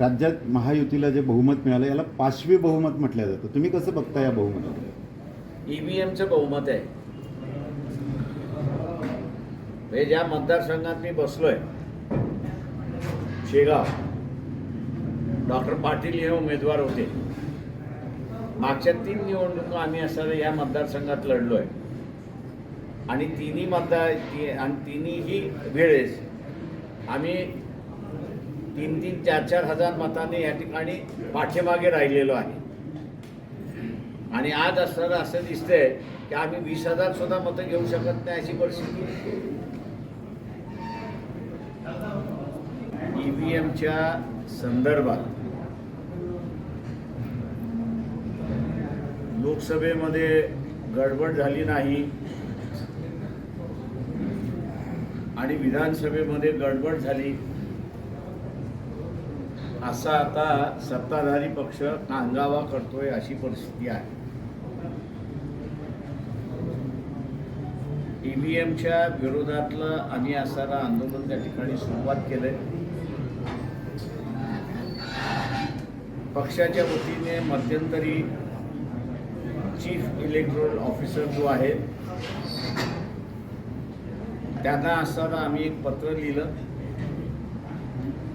राज्यात महायुतीला जे बहुमत मिळालं याला पाचवे बहुमत म्हटलं जातं. तुम्ही कसं बघता या बहुमताला ईव्हीएमचं बहुमत आहे. म्हणजे ज्या मतदारसंघात मी बसलोय शेगाव डॉक्टर पाटील हे उमेदवार होते. मागच्या तीन निवडणुका आम्ही असं या मतदारसंघात लढलोय. आणि तिन्ही मतदार आणि तिन्हीही वेळेस आम्ही तीन तीन चार चार हजार मताने या ठिकाणी पाठीमागे राहिलेलो आहे. आणि आज असताना असं दिसतंय की आम्ही वीस हजार सुद्धा मतं घेऊ शकत नाही अशी परिस्थिती ईव्हीएमच्या संदर्भात लोकसभेमध्ये गडबड झाली नाही आणि विधानसभेमध्ये गडबड झाली. असा आता सत्ताधारी पक्ष कांगावा करतोय अशी परिस्थिती आहे. ईव्हीएमच्या विरोधातलं आम्ही असणारं आंदोलन त्या ठिकाणी सुरुवात केलंय. पक्षाच्या वतीने मध्यंतरी चीफ इलेक्ट्रोल ऑफिसर जो आहे त्यांना असताना आम्ही एक पत्र लिहिलं.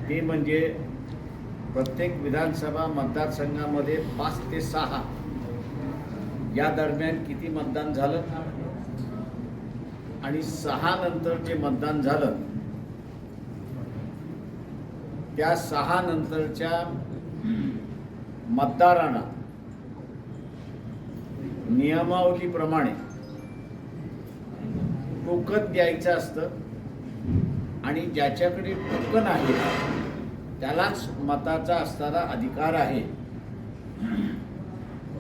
ते म्हणजे प्रत्येक विधानसभा मतदारसंघामध्ये पाच ते सहा. या दरम्यान किती मतदान झालं? आणि सहा नंतर जे मतदान झालं त्या सहा नंतरच्या मतदारांना नियमावलीप्रमाणे टोकन द्यायचं असतं. आणि ज्याच्याकडे टोकन आहे त्यालाच मताचा असणारा अधिकार आहे.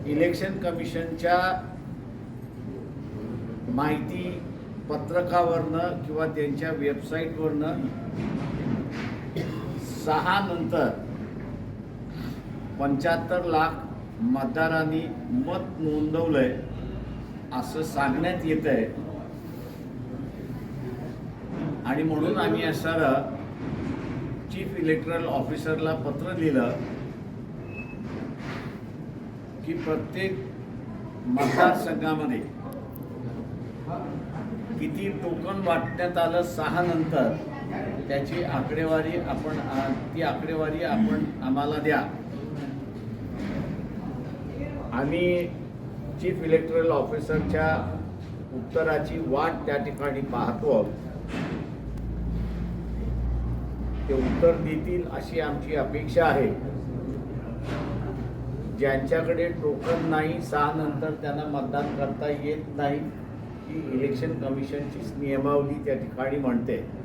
इलेक्शन कमिशनच्या माहिती पत्रकावरनं किंवा त्यांच्या वेबसाईटवरनं सहा नंतर पंच्याहत्तर लाख मतदारांनी मत नोंदवलंय असं सांगण्यात येत आहे आणि म्हणून आम्ही असणारं चीफ इलेक्ट्रल ऑफिसरला पत्र लिहिलं की प्रत्येक मतदारसंघामध्ये किती टोकन वाटण्यात आलं सहा नंतर त्याची आकडेवारी आपण ती आकडेवारी आपण आम्हाला द्या. आम्ही चीफ इलेक्टरल ऑफिसरच्या उत्तराची वाट त्या ठिकाणी पाहतो. ते उत्तर देतील अशी आमची अपेक्षा आहे. ज्यांच्याकडे टोकन नाही सहा नंतर त्यांना मतदान करता येत नाही. ही इलेक्शन कमिशनचीच नियमावली त्या ठिकाणी म्हणते.